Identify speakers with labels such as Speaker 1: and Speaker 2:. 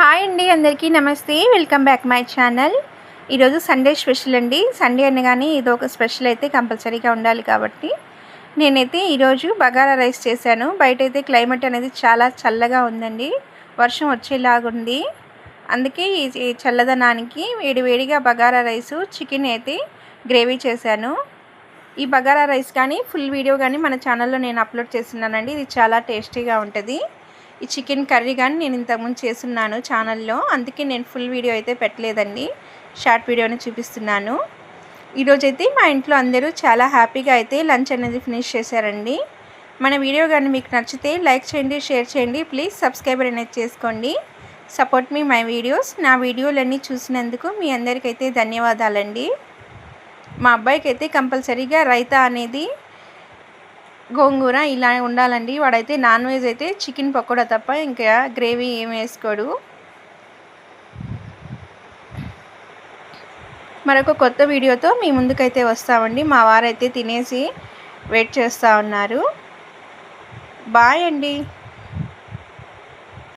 Speaker 1: Hi అండి అందరికీ నమస్తే. వెల్కమ్ బ్యాక్ మై ఛానల్ ఈరోజు సండే స్పెషల్ అండి. సండే అనగానే ఏదో ఒక స్పెషల్ అయితే కంపల్సరీగా ఉండాలి కాబట్టి నేనైతే ఈరోజు బగారా రైస్ చేశాను. బయట అయితే క్లైమేట్ అనేది చాలా చల్లగా ఉందండి. వర్షం వచ్చేలాగుంది అందుకే ఈ చల్లదనానికి వేడివేడిగా బగారా రైసు చికెన్ అయితే గ్రేవీ చేశాను. ఈ బగారా రైస్ కానీ ఫుల్ వీడియో కానీ మన ఛానల్లో నేను అప్లోడ్ చేస్తున్నానండి. ఇది చాలా టేస్టీగా ఉంటుంది. ఈ చికెన్ కర్రీ కానీ నేను ఇంతకుముందు చేస్తున్నాను ఛానల్లో. అందుకే నేను ఫుల్ వీడియో అయితే పెట్టలేదండి. షార్ట్ వీడియోని చూపిస్తున్నాను. ఈరోజైతే మా ఇంట్లో అందరూ చాలా హ్యాపీగా అయితే లంచ్ అనేది ఫినిష్ చేశారండి. మన వీడియో కానీ మీకు నచ్చితే లైక్ చేయండి షేర్ చేయండి. ప్లీజ్ సబ్స్క్రైబర్ అనేది చేసుకోండి. Support me my videos. నా వీడియోలన్నీ చూసినందుకు మీ అందరికైతే ధన్యవాదాలండి. మా అబ్బాయికి అయితే కంపల్సరీగా రైతా అనేది గోంగూర ఇలా ఉండాలండి. వాడైతే నాన్ వెజ్ అయితే చికెన్ పకోడా తప్ప ఇంకా గ్రేవీ ఏం వేసుకోడు. మరొక కొత్త వీడియోతో మీ ముందుకైతే వస్తామండి. మా వారైతే తినేసి వెయిట్ చేస్తూ ఉన్నారు. బాయ్ అండి.